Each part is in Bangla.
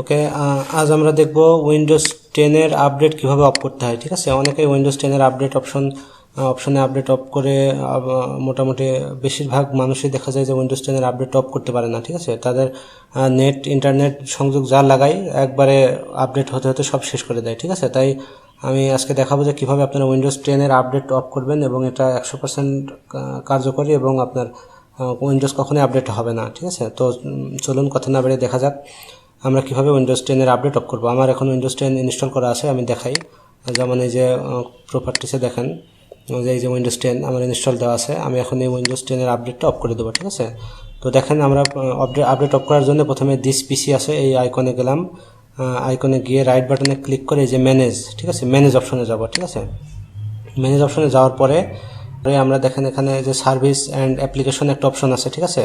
ওকে আজ আমরা দেখব উইন্ডোজ টেনের আপডেট কীভাবে অফ করতে হয়, ঠিক আছে? অনেকে উইন্ডোজ টেনের আপডেট অপশন অপশনে আপডেট অফ করে মোটামুটি বেশিরভাগ মানুষই দেখা যায় যে উইন্ডোজ টেনের আপডেট অফ করতে পারে না, ঠিক আছে? তাদের নেট ইন্টারনেট সংযোগ যা লাগাই একবারে আপডেট হতে হতে সব শেষ করে দেয়, ঠিক আছে? তাই আমি আজকে দেখাবো যে কীভাবে আপনারা উইন্ডোজ টেনের আপডেট অফ করবেন এবং এটা একশো পার্সেন্ট কার্যকরী এবং আপনার উইন্ডোজ কখনোই আপডেট হবে না, ঠিক আছে? তো চলুন কথা না বেড়ে দেখা যাক। আমরা কীভাবে উইন্ডোজ টেনের আপডেট অফ করব? আমার এখন উইন্ডোজ টেন ইনস্টল করা আছে, আমি দেখাই। যেমন এই যে প্রপার্টিসে দেখেন, যে এই যে উইন্ডোজ টেন আমার ইনস্টল দেওয়া আছে, আমি এখন এই উইন্ডোজ টেনের আপডেটটা অফ করে দেবো, ঠিক আছে? তো দেখেন আমরা আপডেট আপডেট অফ করার জন্য প্রথমে দিস পিসি আছে, এই আইকনে গেলাম। আইকনে গিয়ে রাইট বাটনে ক্লিক করে এই যে ম্যানেজ ঠিক আছে? ম্যানেজ অপশনে যাব, ঠিক আছে? ম্যানেজ অপশনে যাওয়ার পরে আমরা দেখেন এখানে যে সার্ভিস অ্যান্ড অ্যাপ্লিকেশন একটা অপশন আছে, ঠিক আছে?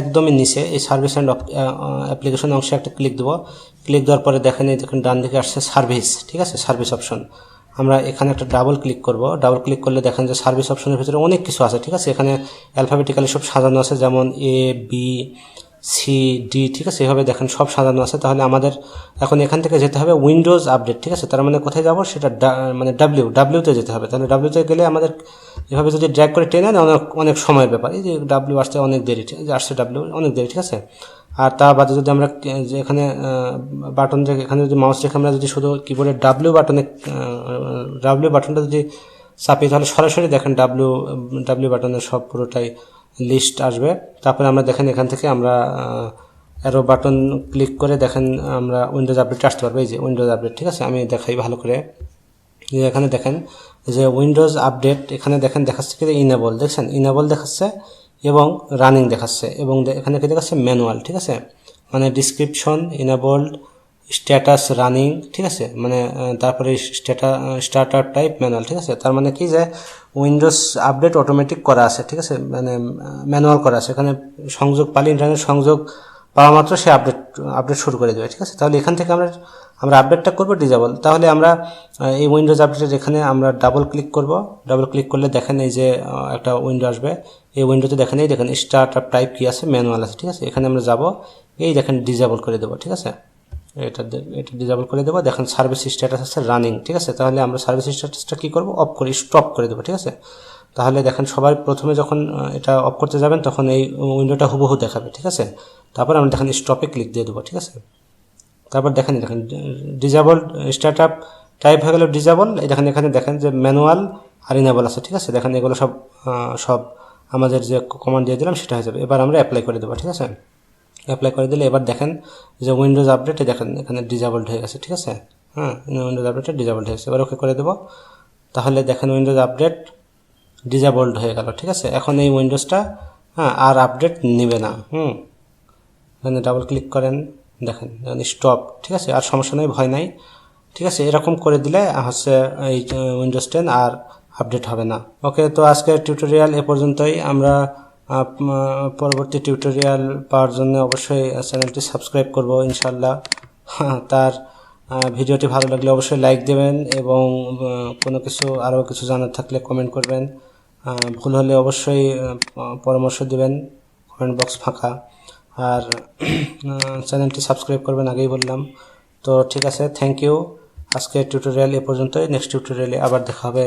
একদমই নিচে। এই সার্ভিস অ্যান্ড অ্যাপ্লিকেশন অংশে একটা ক্লিক দেবো। ক্লিক দেওয়ার পরে দেখেন এই দেখুন ডান দিকে আসছে সার্ভিস ঠিক আছে? সার্ভিস অপশন আমরা এখানে একটা ডাবল ক্লিক করব। ডাবল ক্লিক করলে দেখেন যে সার্ভিস অপশনের ভিতরে অনেক কিছু আছে, ঠিক আছে? এখানে অ্যালফাবেটিক্যালি সব সাজানো আছে, যেমন এ বি সি ডি ঠিক আছে? এভাবে দেখেন সব সাজানো আছে। তাহলে আমাদের এখন এখান থেকে যেতে হবে উইন্ডোজ আপডেট ঠিক আছে? তার মানে কোথায় যাব? সেটা মানে ডাব্লিউ ডাব্লিউতে যেতে হবে। তাহলে ডাব্লিউতে গেলে আমাদের এভাবে যদি ড্র্যাগ করে টেনে নেন অনেক অনেক সময়ের ব্যাপার। এই যে ডাব্লিউ আসতে অনেক দেরি আসছে ডাব্লিউ অনেক দেরি, ঠিক আছে? আর তা বাদে যদি আমরা যে এখানে বাটন রেখে এখানে যদি মাউস রেখে আমরা যদি শুধু কিবোর্ডের ডাব্লিউ বাটনে ডাব্লিউ বাটনটা যদি চাপি তাহলে সরাসরি দেখেন ডাব্লিউ ডাব্লিউ বাটনের সব পুরোটাই লিস্ট আসবে। তারপরে আমরা দেখেন এখান থেকে আমরা অ্যারো বাটন ক্লিক করে দেখেন আমরা উইন্ডোজ আপডেট আসতে পারব। এই যে উইন্ডোজ আপডেট ঠিক আছে? আমি দেখাই ভালো করে। এখানে দেখেন যে উইন্ডোজ আপডেট এখানে দেখেন দেখাচ্ছে কি? ইনেবল দেখছেন? ইনেবল দেখাচ্ছে এবং রানিং দেখাচ্ছে এবং এখানে কি দেখাচ্ছে? ম্যানুয়াল ঠিক আছে? মানে ডিসক্রিপশন ইনেবলড স্ট্যাটাস রানিং ঠিক আছে? মানে তারপরে স্ট্যাটা স্টার্টার টাইপ ম্যানুয়াল ঠিক আছে? তার মানে কি যে উইন্ডোজ আপডেট অটোমেটিক করা আছে, ঠিক আছে? মানে ম্যানুয়াল করা আছে। এখানে সংযোগ, পালি ইন্টারনেট সংযোগ পাওয়া মাত্র সে আপডেট আপডেট শুরু করে দেবে, ঠিক আছে? তাহলে এখান থেকে আমরা আমরা আপডেটটা করব ডিজেবল তাহলে আমরা এই উইন্ডোজ আপডেটের এখানে আমরা ডাবল ক্লিক করব। ডাবল ক্লিক করলে দেখেন এই যে একটা উইন্ডো আসবে। এই উইন্ডোতে দেখেন, এই দেখেন স্টার্ট আপ টাইপ কী আছে? ম্যানুয়াল আছে, ঠিক আছে? এখানে আমরা যাব। এই দেখেন ডিজেবল করে দেবো, ঠিক আছে? এটা এটা ডিজেবল করে দেবো। দেখেন সার্ভিস স্ট্যাটাস আছে রানিং ঠিক আছে? তাহলে আমরা সার্ভিস স্ট্যাটাসটা কী করব? অফ করে স্টপ করে দেবো, ঠিক আছে? তাহলে দেখেন সবাই প্রথমে যখন এটা অফ করতে যাবেন, তখন এই উইন্ডোটা হুবহু দেখাবে, ঠিক আছে? তারপর আমরা দেখেন স্টপে ক্লিক দিয়ে দেবো, ঠিক আছে? তারপর দেখেন দেখেন ডিজাবল স্টার্ট আপ টাইপ হয়ে গেল ডিজাবল এই দেখেন, এখানে দেখেন যে ম্যানুয়াল আর ইনেবল আছে, ঠিক আছে? দেখেন এগুলো সব সব আমাদের যে কমান্ড দিয়ে দিলাম, সেটা হয়ে যাবে। এবার আমরা অ্যাপ্লাই করে দেবো, ঠিক আছে? অ্যাপ্লাই করে দিলে এবার দেখেন যে উইন্ডোজ আপডেটে দেখেন এখানে ডিজাবলড হয়ে গেছে, ঠিক আছে? হ্যাঁ উইন্ডোজ আপডেটে ডিজাবলড হয়ে গেছে। এবার ওকে করে দেবো। তাহলে দেখেন উইন্ডোজ আপডেট ডিজাবলড হয়ে গেল, ঠিক আছে? এখন এই উইন্ডোজটা হ্যাঁ আর আপডেট নেবে না, হুম? এখানে ডাবল ক্লিক করেন, দেখেন স্টপ ঠিক আছে? আর সমস্যা নেই, ভয় নাই, ঠিক আছে? এরকম করে দিলে হচ্ছে এই উইন্ডোজ টেন আর আপডেট হবে না। ওকে তো আজকের টিউটোরিয়াল এ পর্যন্তই। আমরা পরবর্তী টিউটোরিয়াল পাওয়ার জন্য অবশ্যই চ্যানেলটি সাবস্ক্রাইব করব ইনশাল্লাহ তার ভিডিওটি ভালো লাগলে অবশ্যই লাইক দেবেন এবং কোনো কিছু, আরও কিছু জানার থাকলে কমেন্ট করবেন। ভুল হলে অবশ্যই পরামর্শ দিবেন কমেন্ট বক্স ফাঁকা। আর চ্যানেলটি সাবস্ক্রাইব করবেন আগেই বললাম। তো ঠিক আছে থ্যাংক ইউ আজকের টিউটোরিয়াল এ পর্যন্তই নেক্সট টিউটোরিয়ালে আবার দেখা হবে।